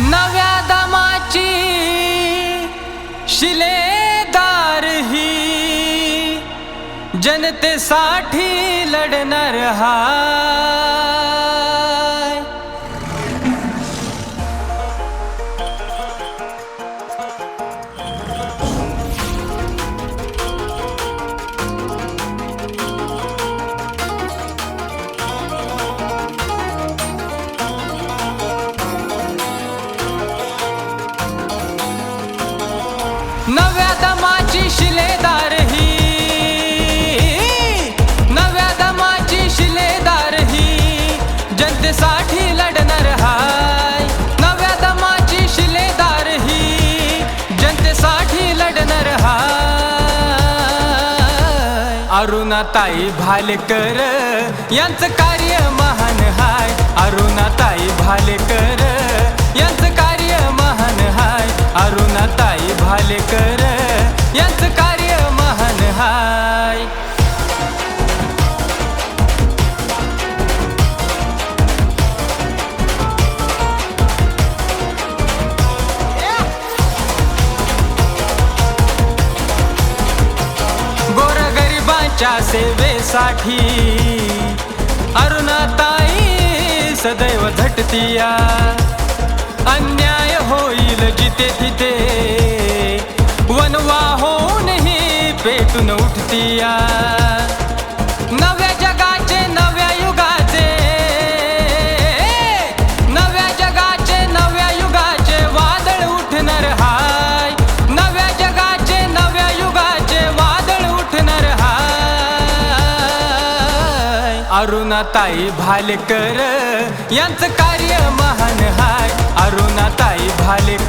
नव्या दमाची शिलेदार ही जनतेसाठी लढणार हाय नव्या दमाची शिलेदार ही. नव्या दमाची शिलेदार ही. जनतेसाठी लढणार हाय. नव्या दमाची शिलेदार ही. जनतेसाठी लढणार हाय. अरुणाताई भालेकर यांचं कार्य महान हाय. अरुणाताई भालेकर यांचं कार्य महान हाय. गोरगरिबांच्या सेवेसाठी अरुणाताई सदैव झटतिया. वनवा होऊनही पेटून उठतिया. नव्या जगाचे नव्या युगाचे. नव्या जगाचे नव्या युगाचे वादळ उठणार हाय. नव्या जगाचे नव्या युगाचे वादळ उठणार हाय. अरुणाताई भालेकर यांचं कार्य महान हाय. अरुणाताई भालेकर